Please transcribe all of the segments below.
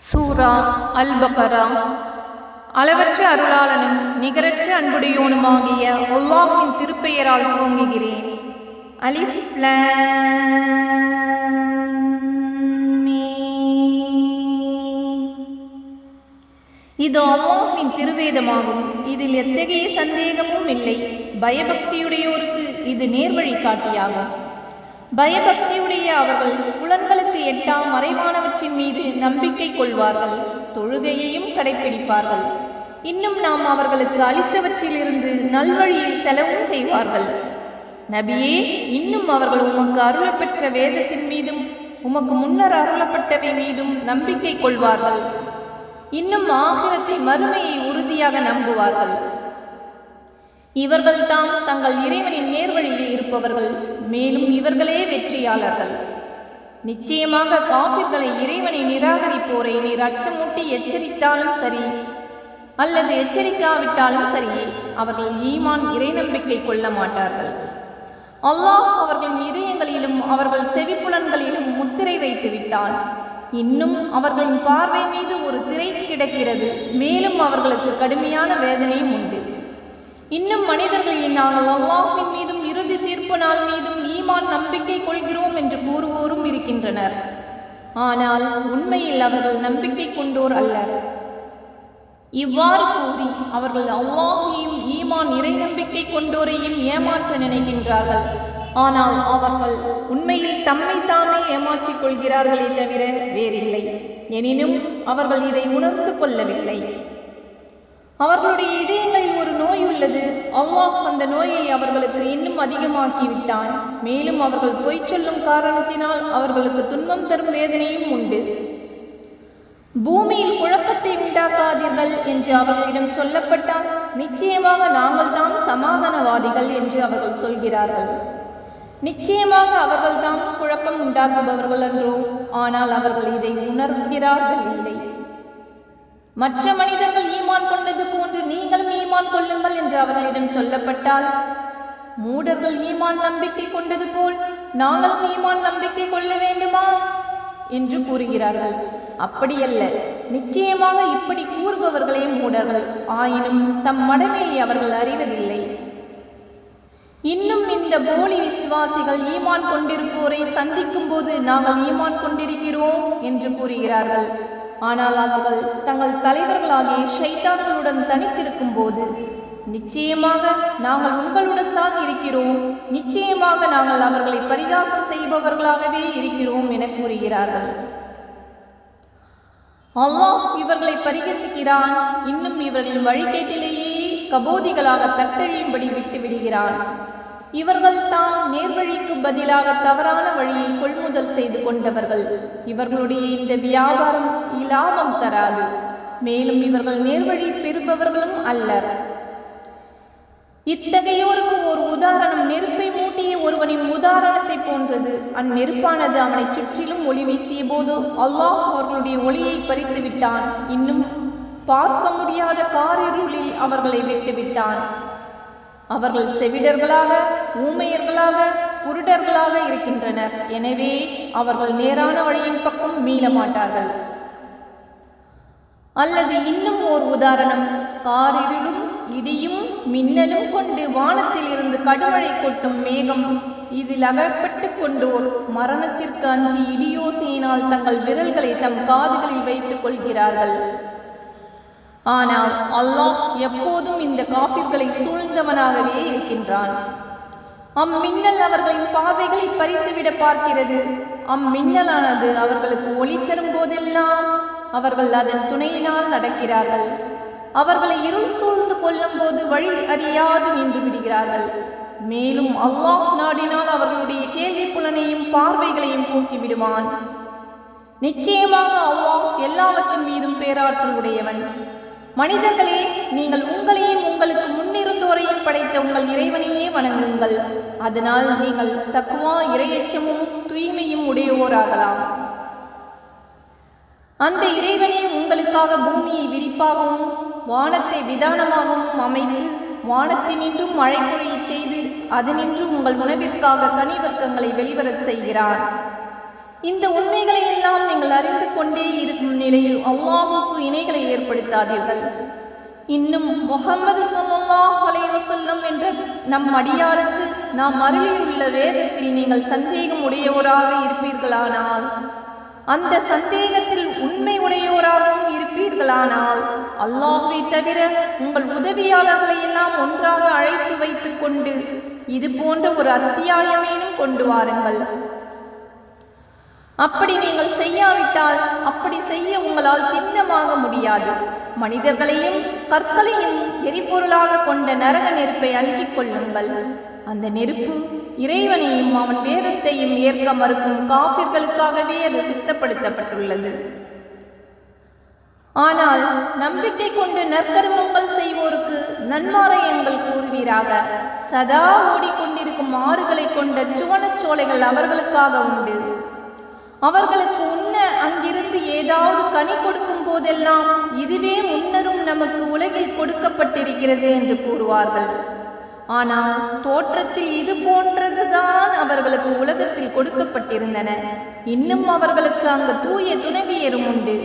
சூரா அல் பகரா அளவற்ற அருளாளனும் நிகரற்ற அன்புடையோனுமாகிய அல்லாஹ்வின் திருப்பெயரால் துவங்குகிறேன். அலிஃப் இது அல்லாஹ்வின் திருவேதமாகும். இதில் எத்தகைய சந்தேகமும் இல்லை. பயபக்தியுடையோருக்கு இது நேர்வழி காட்டியாகும் பயபக்தியுடைய அவர்கள் புலன்களுக்கு எட்டாம் மறைவானவற்றின் மீது நம்பிக்கை கொள்வார்கள் தொழுகையையும் கடைப்பிடிப்பார்கள். இன்னும் நாம் அவர்களுக்கு அளித்தவற்றிலிருந்து நல்வழியில் செலவும் செய்வார்கள். நபியே இன்னும் அவர்கள் உமக்கு அருளப்பெற்ற வேதத்தின் மீதும் உமக்கு முன்னர் அருளப்பட்டவை மீதும் நம்பிக்கை கொள்வார்கள். இன்னும் ஆகிரத்தை மறுமையை உறுதியாக நம்புவார்கள். இவர்கள் தாம் தங்கள் இறைவனின் நேர்வழியில் இருப்பவர்கள் மேலும் இவர்களே வெற்றியாளர்கள். நிச்சயமாக காஃபிர்களை இறைவனை நிராகரிப்போரை நீர் அச்சமூட்டி எச்சரித்தாலும் சரி அல்லது எச்சரிக்காவிட்டாலும் சரியே அவர்கள் ஈமான் இறை நம்பிக்கை கொள்ள மாட்டார்கள். அல்லாஹ் அவர்களின் இதயங்களிலும் அவர்கள் செவிப்புலன்களிலும் முத்திரை வைத்து விட்டான். இன்னும் அவர்களின் பார்வை மீது ஒரு திரை கிடக்கிறது. மேலும் அவர்களுக்கு கடுமையான வேதனையும் உண்டு. இன்னும் மனிதர்கள் நாங்கள் அல்லாஹின் மீதும் இறுதி தீர்ப்பு நாள் மீதும் ஈமான் நம்பிக்கை கொள்கிறோம் என்று கூறுவோரும் இருக்கின்றனர். ஆனால் உண்மையில் அவர்கள் நம்பிக்கை கொண்டோர் அல்ல. இவ்வாறு கூறி அவர்கள் அல்லாஹையும் ஈமான் இறை நம்பிக்கை கொண்டோரையும் ஏமாற்ற நினைக்கின்றார்கள். ஆனால் அவர்கள் உண்மையில் தம்மை தாமே ஏமாற்றிக் கொள்கிறார்களே தவிர வேறில்லை. எனினும் அவர்கள் இதை உணர்ந்து கொள்ளவில்லை. அவர்களுடைய இதயங்களில் ஒரு நோய் உள்ளது. அல்லாஹ் அந்த நோயை அவர்களுக்கு இன்னும் அதிகமாக்கி விட்டான் மேலும் அவர்கள் பொய் சொல்லும் காரணத்தினால் அவர்களுக்கு துன்பம் தரும் வேதனையும் உண்டு. பூமியில் குழப்பத்தை உண்டாக்காதீர்கள் என்று அவர்களிடம் சொல்லப்பட்டால் நிச்சயமாக நாங்கள் தான் சமாதானவாதிகள் என்று அவர்கள் சொல்கிறார்கள். நிச்சயமாக அவர்கள்தான் குழப்பம் உண்டாக்குபவர்கள் என்றோ ஆனால் அவர்கள் இதை உணர்கிறார்கள் இல்லை. மற்ற மனிதர்கள் ஈமான் கொள்ளுங்கள் என்று அவர்களிடம் சொல்லப்பட்டால் மூடர்கள் ஈமான் நம்பிக்கை கொண்டது போல் நாங்களும் ஈமான் நம்பிக்கை கொள்ள வேண்டுமா? என்று கூறுகிறார்கள். அப்படியல்ல. நிச்சயமாக இப்படி கூறுபவர்களே மூடர்கள். ஆயினும் தம் மடமையை அவர்கள் அறிவதில்லை. இன்னும் இந்த போலி விசுவாசிகள் ஈமான் கொண்டிருப்போரை சந்திக்கும் போது நாங்கள் ஈமான் கொண்டிருக்கிறோம் என்று கூறுகிறார்கள். ஆனால் அவர்கள் தங்கள் தலைவர்களாகிய ஷைத்தான்களுடன் தனித்திருக்கும் போது நிச்சயமாக நாங்கள் உங்களுடன் தான் இருக்கிறோம். நிச்சயமாக நாங்கள் அவர்களை பரிகாசம் செய்பவர்களாகவே இருக்கிறோம் என கூறுகிறார்கள். அல்லாஹ் இவர்களை பரிகசிக்கிறான். இன்னும் இவர்கள் வழிகேட்டிலேயே கபோதிகளாக தட்டழியும்படி விட்டு விடுகிறான் இவர்கள் தான் நேர்வழிக்கு பதிலாக தவறான வழியை கொள்முதல் செய்து கொண்டவர்கள். இவர்களுடைய இந்த வியாபாரம் இலாபம் தராது. மேலும் இவர்கள் நேர்வழி பெறுபவர்களும் அல்லர். இத்தகையோருக்கு ஒரு உதாரணம் நெருப்பை மூட்டிய ஒருவனின் உதாரணத்தை போன்றது. அந்நெருப்பானது அவனை சுற்றிலும் ஒளி வீசிய போது அல்லாஹ் அவர்களுடைய ஒளியை பறித்து விட்டான் இன்னும் பார்க்க முடியாத காரிருளில் அவர்களை விட்டுவிட்டான். அவர்கள் செவிடர்களாக ஊமையர்களாக குருடர்களாக இருக்கின்றனர். எனவே அவர்கள் நேரான வழியின் பக்கம் மீள மாட்டார்கள் அல்லது இன்னும் ஓர் உதாரணம். காரிருளும் இடியும் மின்னலும் கொண்டு வானத்தில் இருந்து கடுமழை கொட்டும் மேகம் இதில் அகப்பட்டு கொண்டோர். மரணத்திற்கு அஞ்சி இடியோசையினால் தங்கள் விரல்களை தம் காதுகளில் வைத்துக் கொள்கிறார்கள். ஆனால் அல்லாஹ் எப்போதும் இந்த காஃபிர்களை சூழ்ந்தவனாகவே இருக்கின்றான். அம்மின்னல் அவர்களின் பார்வைகளை பறித்துவிட பார்க்கிறது. அம்மின்னலானது அவர்களுக்கு ஒளி தரும் போதெல்லாம் அவர்கள் அதன் துணையினால் நடக்கிறார்கள். அவர்களை இருள் சூழ்ந்து கொள்ளும் போது வழி அறியாது நின்று விடுகிறார்கள். மேலும் அல்லாஹ் நாடினால் அவர்களுடைய கேள்வி புலனையும் பார்வைகளையும் போக்கி விடுவான். நிச்சயமாக அல்லாஹ் எல்லாவற்றின் மீதும் பேராற்றல் உடையவன். மனிதர்களே நீங்கள் உங்களையும் உங்களுக்கு முன்னிருந்தோரையும் படைத்த உங்கள் இறைவனையே வணங்குங்கள். அதனால் நீங்கள் தக்குவா இரையச்சமும் தூய்மையும் உடையோராகலாம். அந்த இறைவனே உங்களுக்காக பூமியை விரிப்பாகவும் வானத்தை விதானமாகவும் அமைத்து வானத்தினின்றும் மழை பொழியச் செய்து அதனின்றும் உங்கள் உணவிற்காக கனிவர்க்கங்களை வெளிவரச் செய்கிறான். இந்த உண்மைகளை எல்லாம் நீங்கள் அறிந்து கொண்டே இருக்கும் நிலையில் அல்லாஹுக்கு இணைகளை ஏற்படுத்தாதீர்கள். இன்னும் முகம்மது சல்லாஹ் அலைவசல்லம் என்ற நம் அடியாருக்கு நாம் அருளியுள்ள வேதத்தில் நீங்கள் சந்தேகம் உடையவராக இருப்பீர்களானால் அந்த சந்தேகத்தில் உண்மை உடையோராகவும் இருப்பீர்களானால் அல்லாஹை தவிர உங்கள் உதவியாளர்களை எல்லாம் ஒன்றாக அழைத்து வைத்துக் கொண்டு இது போன்ற ஒரு அத்தியாயமேனும் கொண்டு வாருங்கள். அப்படி நீங்கள் செய்யாவிட்டால் அப்படி செய்ய உங்களால் திண்ணமாக முடியாது. மனிதர்களையும் கற்களையும் எரிபொருளாக கொண்ட நரக நெருப்பை அஞ்சிக் கொள்ளுங்கள். அந்த நெருப்பு இறைவனையும் அவன் வேதத்தையும் ஏற்க மறுக்கும் காஃபிர்களுக்காகவே அது சித்தப்படுத்தப்பட்டுள்ளது. ஆனால் நம்பிக்கை கொண்டு நற்கர்மங்கள் செய்வோருக்கு நன்மாராயங்கள் கூறுவீராக. சதா ஓடிக்கொண்டிருக்கும் ஆறுகளை கொண்ட சுவனச்சோலைகள் அவர்களுக்காக உண்டு. அவர்களுக்கு உண்ண அங்கிருந்து ஏதாவது கனி கொடுக்கும் போதெல்லாம் இதுவே முன்னரும் நமக்கு உலகில் கொடுக்கப்பட்டிருக்கிறது என்று கூறுவார்கள். ஆனால் தோற்றத்தில் இது போன்றதுதான் அவர்களுக்கு உலகத்தில் கொடுக்கப்பட்டிருந்தன. இன்னும் அவர்களுக்கு அங்கு தூய துணைவியரும் உண்டு.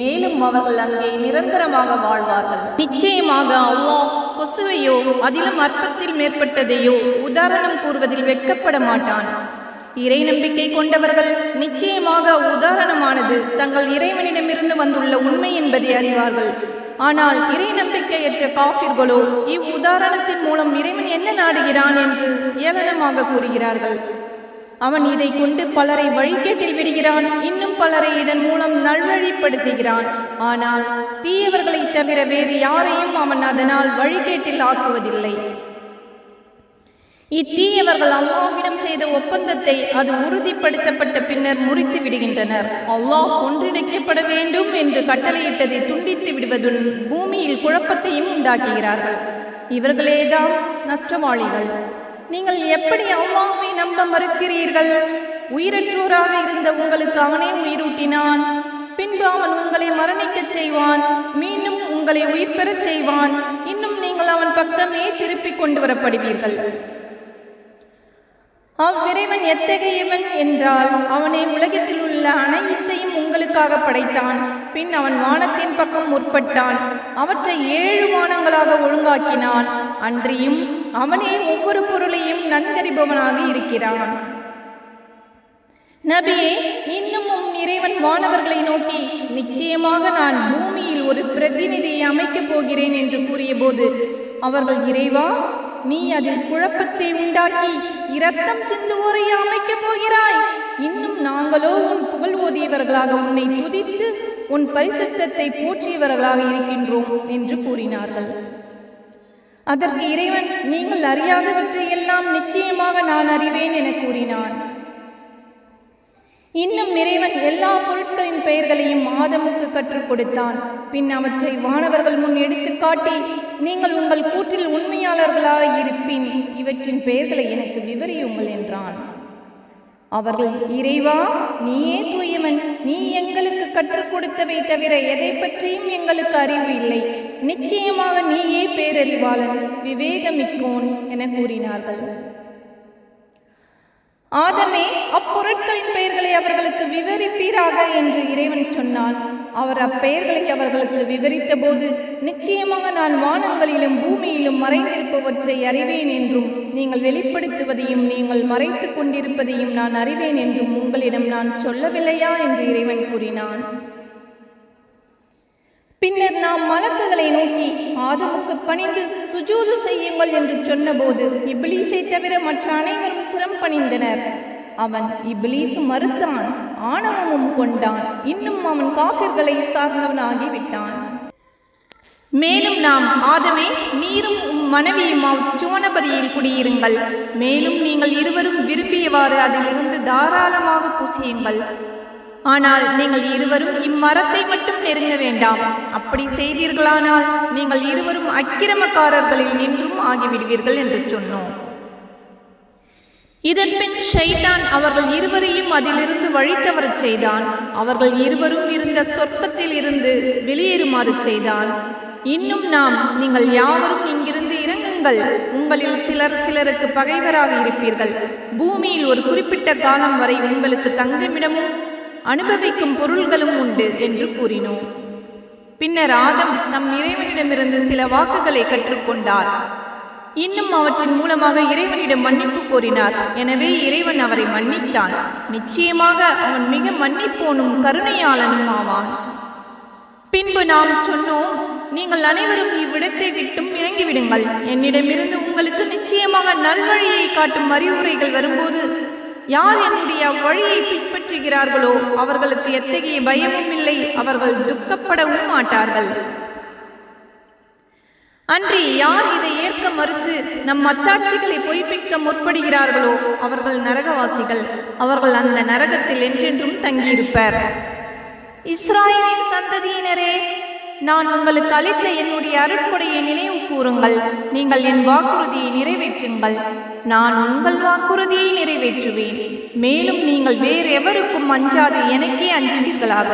மேலும் அவர்கள் அங்கே நிரந்தரமாக வாழ்வார்கள். நிச்சயமாக அல்லாஹ் கொசுவையோ அதிலும் அற்பத்தில் மேற்பட்டதையோ உதாரணம் கூறுவதில் வெட்கப்பட மாட்டான் இறை நம்பிக்கை கொண்டவர்கள் நிச்சயமாக உதாரணமானது. தங்கள் இறைவனிடமிருந்து வந்துள்ள உண்மை என்பதை அறிவார்கள். ஆனால் இறை நம்பிக்கையற்ற காஃபிர்களோ இவ்வுதாரணத்தின் மூலம் இறைவன் என்ன நாடுகிறான் என்று ஏளனமாக கூறுகிறார்கள். அவன் இதை கொண்டு பலரை வழிகேட்டில் விடுகிறான். இன்னும் பலரை இதன் மூலம் நல்வழிப்படுத்துகிறான். ஆனால் தீயவர்களைத் தவிர வேறு யாரையும் அவன் அதனால் வழிகேட்டில் ஆக்குவதில்லை. இத்தீயவர்கள் அல்லாஹ்விடம் செய்த ஒப்பந்தத்தை அது உறுதிப்படுத்தப்பட்ட பின்னர் முறித்து விடுகின்றனர். அல்லாஹ் ஒன்றிணைக்கப்பட வேண்டும் என்று கட்டளையிட்டதை துண்டித்து விடுவதுடன் பூமியில் குழப்பத்தையும் உண்டாக்குகிறார்கள். இவர்களேதான் நஷ்டவாளிகள். நீங்கள் எப்படி அல்லாஹை நம்ப மறுக்கிறீர்கள்? உயிரற்றோராக இருந்த உங்களுக்கு அவனே உயிரூட்டினான். பின்பு அவன் உங்களை மரணிக்கச் செய்வான். மீண்டும் உங்களை உயிர் பெறச் செய்வான். இன்னும் நீங்கள் அவன் பக்கமே திருப்பிக் கொண்டு வரப்படுவீர்கள். அவ்விறைவன் எத்தகையவன் என்றால் அவனை உலகத்தில் உள்ள அனைத்தையும் உங்களுக்காக படைத்தான். பின் அவன் வானத்தின் பக்கம் முற்பட்டான். அவற்றை ஏழு வானங்களாக ஒழுங்காக்கினான். அன்றியும் அவனே ஒவ்வொரு பொருளையும் நன்கறிபவனாக இருக்கிறான். நபியே இன்னும் உம் இறைவன் வானவர்களை நோக்கி நிச்சயமாக நான் பூமியில் ஒரு பிரதிநிதியை அமைக்கப் போகிறேன் என்று கூறியபோது அவர்கள் இறைவா நீ அதில் குழப்பத்தை உண்டாக்கி இரத்தம் சிந்துவோரை அமைக்கப் போகிறாய். இன்னும் நாங்களோ உன் புகழ் ஓதியவர்களாக உன்னை துதித்து உன் பரிசுத்தத்தை போற்றியவர்களாக இருக்கின்றோம் என்று கூறினார்கள். அதற்கு இறைவன் நீங்கள் அறியாதவற்றை எல்லாம் நிச்சயமாக நான் அறிவேன் என கூறினான். இன்னும் இறைவன் எல்லா பொருட்களின் பெயர்களையும் ஆதமுக்கு கற்றுக் கொடுத்தான். பின் அவற்றை வானவர்கள் முன் எடுத்துக் காட்டி நீங்கள் உங்கள் கூற்றில் உண்மையாளர்களாக இருப்பின் இவற்றின் பெயர்களை எனக்கு விவரியுங்கள் என்றான். அவர்கள் இறைவா நீயே தூயவன் நீ எங்களுக்கு கற்றுக் கொடுத்தவை தவிர எதை பற்றியும் எங்களுக்கு அறிவு இல்லை. நிச்சயமாக நீயே பேரறிவாளன் விவேகமிக்கோன் என கூறினார்கள். ஆதமே அப்பொருட்களின் பெயர்களை அவர்களுக்கு விவரிப்பீராக என்று இறைவன் சொன்னான். அவர் அப்பெயர்களை அவர்களுக்கு விவரித்தபோது நிச்சயமாக நான் வானங்களிலும் பூமியிலும் மறைந்திருப்பவற்றை அறிவேன் என்றும் நீங்கள் வெளிப்படுத்துவதையும் நீங்கள் மறைத்து கொண்டிருப்பதையும் நான் அறிவேன் என்றும் உங்களிடம் நான் சொல்லவில்லையா என்று இறைவன் கூறினான். பின்னர் நாம் மலக்குகளை நோக்கி ஆதமுக்கு பணிந்து சுஜூது செய்யுங்கள் என்று சொன்னபோது இப்லீஸை தவிர மற்ற அனைவரும் சிரம் பணிந்தனர் அவன் இப்லீசு மறுத்தான் ஆணவமும் கொண்டான். இன்னும் அவன் காஃபிர்களை சார்ந்தவனாகிவிட்டான். மேலும் நாம் ஆதமே நீரும் உம் மனைவியும் அச்சுவனபதியில் குடியிருங்கள். மேலும் நீங்கள் இருவரும் விரும்பியவாறு அதிலிருந்து தாராளமாக புசியுங்கள். ஆனால் நீங்கள் இருவரும் இம்மரத்தை மட்டும் நெருங்க வேண்டாம். அப்படி செய்தீர்களானால் நீங்கள் இருவரும் அக்கிரமக்காரர்களில் நின்றும் ஆகிவிடுவீர்கள் என்று சொன்னோம். இதன்பின் ஷைதான் அவர்கள் இருவரையும் அதிலிருந்து வழித்தவரச் செய்தான். அவர்கள் இருவரும் இருந்த சொற்பத்தில் இருந்து வெளியேறுமாறு செய்தான். இன்னும் நாம் நீங்கள் யாவரும் இங்கிருந்து இறங்குங்கள். உங்களில் சிலர் சிலருக்கு பகைவராக இருப்பீர்கள். பூமியில் ஒரு குறிப்பிட்ட காலம் வரை உங்களுக்கு தங்குமிடமும் அனுபவிக்கும் பொருள்களும் உண்டு என்று கூறினோம். பின்னர் ஆதம் நம் இறைவனிடமிருந்து சில வாக்குகளை கற்றுக்கொண்டார். இன்னும் அவற்றின் மூலமாக இறைவனிடம் மன்னிப்பு கோரினார். எனவே இறைவன் அவரை மன்னித்தான் நிச்சயமாக அவன் மிக மன்னிப்போனும் கருணையாளனும் ஆவான். பின்பு நாம் சொன்னோம் நீங்கள் அனைவரும் இவ்விடத்தை விட்டும் இறங்கிவிடுங்கள். என்னிடமிருந்து உங்களுக்கு நிச்சயமாக நல்வழியை காட்டும் அறிவுரைகள் வரும்போது யார் என்னுடைய வழியை பின்பற்றுகிறார்களோ அவர்களுக்கு எத்தகைய பயமும் இல்லை. அவர்கள் துக்கப்படவும் மாட்டார்கள். அன்றி யார் இதை ஏற்க மறுத்து நம் மத்தாட்சிகளை பொய்ப்பிக்க முற்படுகிறார்களோ அவர்கள் நரகவாசிகள். அவர்கள் அந்த நரகத்தில் என்றென்றும் தங்கியிருப்பர். இஸ்ராயலின் சந்ததியினரே நான் உங்களுக்கு அளித்த என்னுடைய அருட்கொடையை நினைவு கூறுங்கள். நீங்கள் என் வாக்குறுதியை நிறைவேற்றுங்கள். நான் உங்கள் வாக்குறுதியை நிறைவேற்றுவேன். மேலும் நீங்கள் வேறு எவருக்கும் அஞ்சாது எனக்கே அஞ்சுவீர்களாக.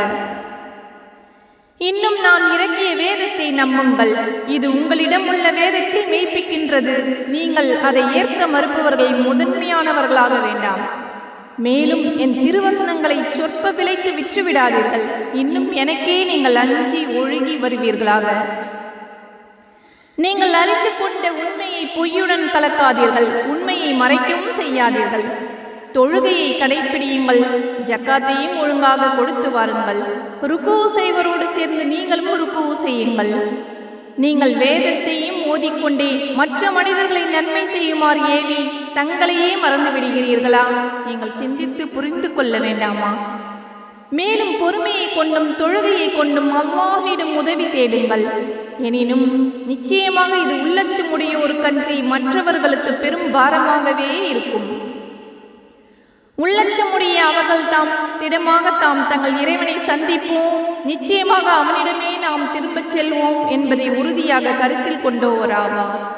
இன்னும் நான் இறக்கிய வேதத்தை நம்புங்கள். இது உங்களிடம் உள்ள வேதத்தை மெய்ப்பிக்கின்றது. நீங்கள் அதை ஏற்க மறுப்பவர்கள் முதன்மையானவர்களாக வேண்டாம். மேலும் என் திருவசனங்களை சொற்ப விலைக்கு விற்றுவிடாதீர்கள். இன்னும் எனக்கே நீங்கள் அஞ்சி ஒழுகி வருவீர்களாக. நீங்கள் அறிந்து கொண்ட உண்மையை பொய்யுடன் கலக்காதீர்கள் உண்மையை மறைக்கவும் செய்யாதீர்கள். தொழுகையை கடைப்பிடியுங்கள். ஜக்காத்தையும் ஒழுங்காக கொடுத்து வாருங்கள். ருக்கு செய்வரோடு சேர்ந்து நீங்களும் ருக்கு செய்யுங்கள். நீங்கள் வேதத்தையும் ஓதிக்கொண்டே மற்ற மனிதர்களை நன்மை செய்யுமாறு ஏவி தங்களையே மறந்து விடுகிறீர்களா? நீங்கள் சிந்தித்து புரிந்து கொள்ள வேண்டாமா? மேலும் பொறுமையை கொண்டும் தொழுகையை கொண்டும் அல்லாஹிடம் உதவி தேடுங்கள். எனினும் நிச்சயமாக இது உள்ளச்சமுடைய ஒரு கன்றி மற்றவர்களுக்கு பெரும் பாரமாகவே இருக்கும். உள்ளச்சமுடைய அவர்கள் தாம் திடமாக தாம் தங்கள் இறைவனை சந்திப்போம். நிச்சயமாக அவனிடமே நாம் திரும்பச் செல்வோம் என்பதை உறுதியாக கருத்தில் கொண்டோராவார்.